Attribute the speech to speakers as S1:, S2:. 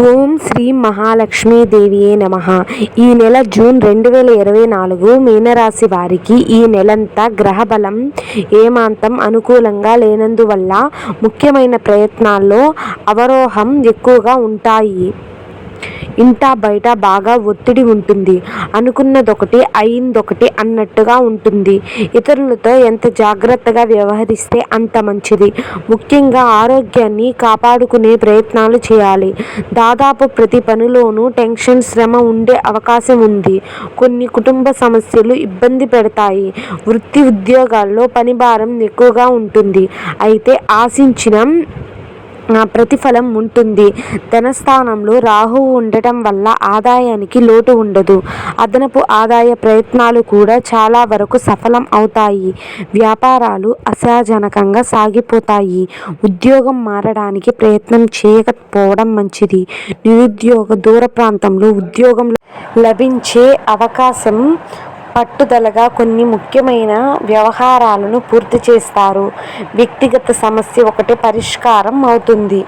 S1: ఓం శ్రీ మహాలక్ష్మీదేవియే నమ. ఈ నెల జూన్ రెండు వేల ఇరవై నాలుగు మీనరాశి వారికి ఈ నెలంతా గ్రహబలం ఏమాంతం అనుకూలంగా లేనందువల్ల ముఖ్యమైన ప్రయత్నాల్లో అవరోహం ఎక్కువగా ఉంటాయి. ఇంటా బయట బాగా ఒత్తిడి ఉంటుంది. అనుకున్నదొకటి అయిందొకటి అన్నట్టుగా ఉంటుంది. ఇతరులతో ఎంత జాగ్రత్తగా వ్యవహరిస్తే అంత మంచిది. ముఖ్యంగా ఆరోగ్యాన్ని కాపాడుకునే ప్రయత్నాలు చేయాలి. దాదాపు ప్రతి పనిలోనూ టెన్షన్ శ్రమ ఉండే అవకాశం ఉంది. కొన్ని కుటుంబ సమస్యలు ఇబ్బంది పెడతాయి. వృత్తి ఉద్యోగాల్లో పనిభారం ఎక్కువగా ఉంటుంది. అయితే ఆశించిన ప్రతిఫలం ఉంటుంది. ధనస్థానంలో రాహువు ఉండటం వల్ల ఆదాయానికి లోటు ఉండదు. అదనపు ఆదాయ ప్రయత్నాలు కూడా చాలా వరకు సఫలం అవుతాయి. వ్యాపారాలు అశాజనకంగా సాగిపోతాయి. ఉద్యోగం మారడానికి ప్రయత్నం చేయకపోవడం మంచిది. నిరుద్యోగ దూర ప్రాంతంలో ఉద్యోగం లభించే అవకాశం పట్టుదలగా కొన్ని ముఖ్యమైన వ్యవహారాలను పూర్తి చేస్తారు. వ్యక్తిగత సమస్య ఒకటి పరిష్కారం అవుతుంది.